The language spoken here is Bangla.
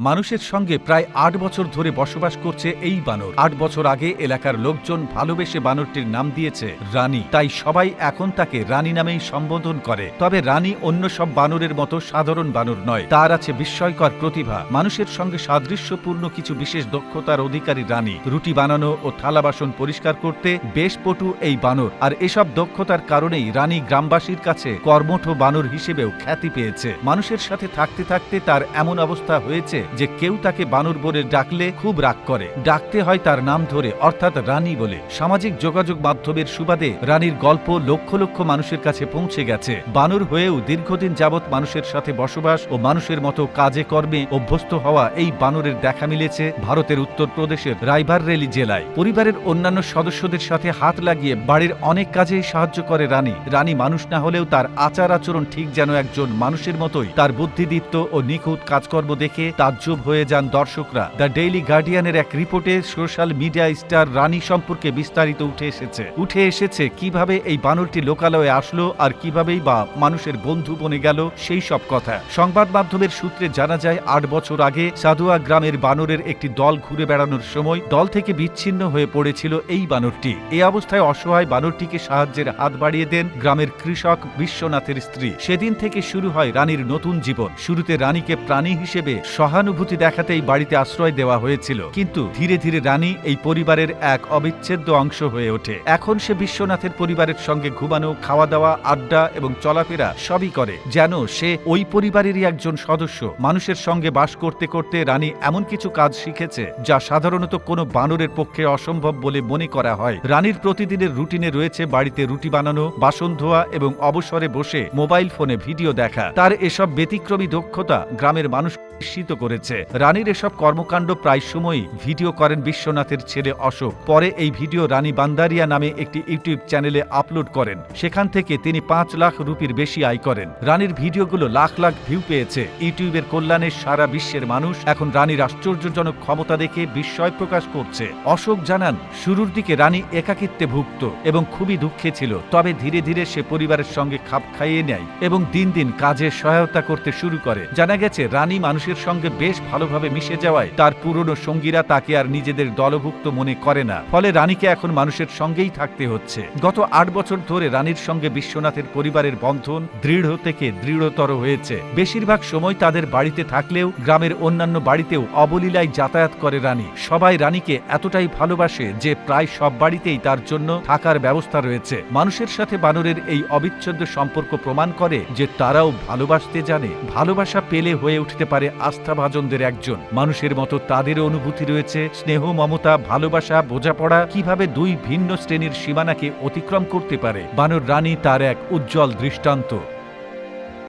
মানুষের সঙ্গে প্রায় আট বছর ধরে বসবাস করছে এই বানর। আট বছর আগে এলাকার লোকজন ভালোবেসে বানরটির নাম দিয়েছে রানী। তাই সবাই এখন তাকে রানী নামেই সম্বোধন করে। তবে রানী অন্য সব বানরের মতো সাধারণ বানর নয়। তার আছে বিস্ময়কর প্রতিভা। মানুষের সঙ্গে সাদৃশ্যপূর্ণ কিছু বিশেষ দক্ষতার অধিকারী রানী। রুটি বানানো ও থালা বাসন পরিষ্কার করতে বেশ পটু এই বানর। আর এসব দক্ষতার কারণেই রানী গ্রামবাসীর কাছে কর্মঠ বানর হিসেবেও খ্যাতি পেয়েছে। মানুষের সাথে থাকতে থাকতে তার এমন অবস্থা হয়েছে যে কেউ তাকে বানর বলে ডাকলে খুব রাগ করে। ডাকতে হয় তার নাম ধরে, অর্থাৎ রানী বলে। সামাজিক যোগাযোগ মাধ্যমের সুবাদে রানীর গল্প লক্ষ লক্ষ মানুষের কাছে পৌঁছে গেছে। বানর হয়েও দীর্ঘদিন যাবৎ মানুষের সাথে বসবাস ও মানুষের মতো কাজে কর্মে অভ্যস্ত হওয়া এই বানরের দেখা মিলেছে ভারতের উত্তরপ্রদেশের রাইবাররেলি জেলায়। পরিবারের অন্যান্য সদস্যদের সাথে হাত লাগিয়ে বাড়ির অনেক কাজেই সাহায্য করে রানী। রানী মানুষ না হলেও তার আচার আচরণ ঠিক যেন একজন মানুষের মতোই। তার বুদ্ধিদীপ্ত ও নিখুঁত কাজকর্ম দেখে তাজ্জব হয়ে যান দর্শকরা। দ্য ডেইলি গার্ডিয়ানের এক রিপোর্টে সোশ্যাল মিডিয়া স্টার রানী সম্পর্কে বিস্তারিত উঠে এসেছে। উঠে এসেছে কীভাবে এই বানরটি লোকালয়ে আসলো আর কিভাবেই বা মানুষের বন্ধু বনে গেল সেই সব কথা। সংবাদ মাধ্যমের সূত্রে জানা যায়, আট বছর আগে সাদুয়া গ্রামের বানরের একটি দল ঘুরে বেড়ানোর সময় দল থেকে বিচ্ছিন্ন হয়ে পড়েছিল এই বানরটি। এ অবস্থায় অসহায় বানরটিকে সাহায্যের হাত বাড়িয়ে দেন গ্রামের কৃষক বিশ্বনাথের স্ত্রী। সেদিন থেকে শুরু হয় রানীর নতুন জীবন। শুরুতে রানীকে প্রাণী হিসেবে সহানুভূতি দেখাতেই বাড়িতে আশ্রয় দেওয়া হয়েছিল। কিন্তু ধীরে ধীরে রানী এই পরিবারের এক অবিচ্ছেদ্য অংশ হয়ে ওঠে। এখন সে বিশ্বনাথের পরিবারের সঙ্গে ঘুমানো খাওয়া দাওয়া আড্ডা এবং চলাফেরা সবই করে। যেন সে ওই পরিবারেরই একজন সদস্য। মানুষের সঙ্গে বাস করতে করতে রানী এমন কিছু কাজ শিখেছে, যা সাধারণত কোনো বানরের পক্ষে অসম্ভব বলে মনে করা হয়। রানীর প্রতিদিনের রুটিনে রয়েছে বাড়িতে রুটি বানানো, বাসন ধোয়া এবং অবসরে বসে মোবাইল ফোনে ভিডিও দেখা। তার এসব ব্যতিক্রমী দক্ষতা গ্রামের মানুষ বিস্মিত করেছে। রানীর এসব কর্মকাণ্ড প্রায় সময়ই ভিডিও করেন বিশ্বনাথের ছেলে অশোক। পরে এই ভিডিও রানী বান্দারিয়া নামে একটি ইউটিউব চ্যানেলে আপলোড করেন। সেখান থেকে তিনি পাঁচ লাখ রুপির বেশি আয় করেন। রানীর ভিডিওগুলো লাখ লাখ ভিউ পেয়েছে। ইউটিউবের কল্যাণে সারা বিশ্বের মানুষ এখন রানীর আশ্চর্যজনক ক্ষমতা দেখে বিস্ময় প্রকাশ করছে। অশোক জানান, শুরুর দিকে রানী একাকিত্বে ভুগত এবং খুবই দুঃখে ছিল। তবে ধীরে ধীরে সে পরিবারের সঙ্গে খাপ খাইয়ে নেয় এবং দিন দিন কাজে সহায়তা করতে শুরু করে। জানা গেছে, রানী মানুষের সঙ্গে বেশ ভালোভাবে মিশে যাওয়ায় তার পুরনো সঙ্গীরা তাকে আর নিজেদের দলভুক্ত মনে করে না। ফলে রানীকে এখন মানুষের সঙ্গেই থাকতে হচ্ছে। গত আট বছর ধরে রানীর সঙ্গে বিশ্বনাথের পরিবারের বন্ধন দৃঢ় থেকে দৃঢ়তর হয়েছে। বেশিরভাগ সময় তাদের বাড়িতে থাকলেও গ্রামের অন্যান্য বাড়িতেও অবলীলায় যাতায়াত করে রানী। সবাই রানীকে এতটাই ভালোবাসে যে প্রায় সব বাড়িতেই তার জন্য থাকার ব্যবস্থা রয়েছে। মানুষের সাথে বানরের এই অবিচ্ছেদ্য সম্পর্ক প্রমাণ করে যে তারাও ভালোবাসতে জানে। ভালোবাসা পেলে হয়ে উঠতে পারে আস্থাভাজনদের একজন। মানুষের মতো তাদেরও অনুভূতি রয়েছে, স্নেহ, মমতা, ভালোবাসা, বোঝাপড়া, কীভাবে দুই ভিন্ন শ্রেণির সীমানাকে অতিক্রম করতে পারে। বানর রানী তার এক উজ্জ্বল দৃষ্টান্ত।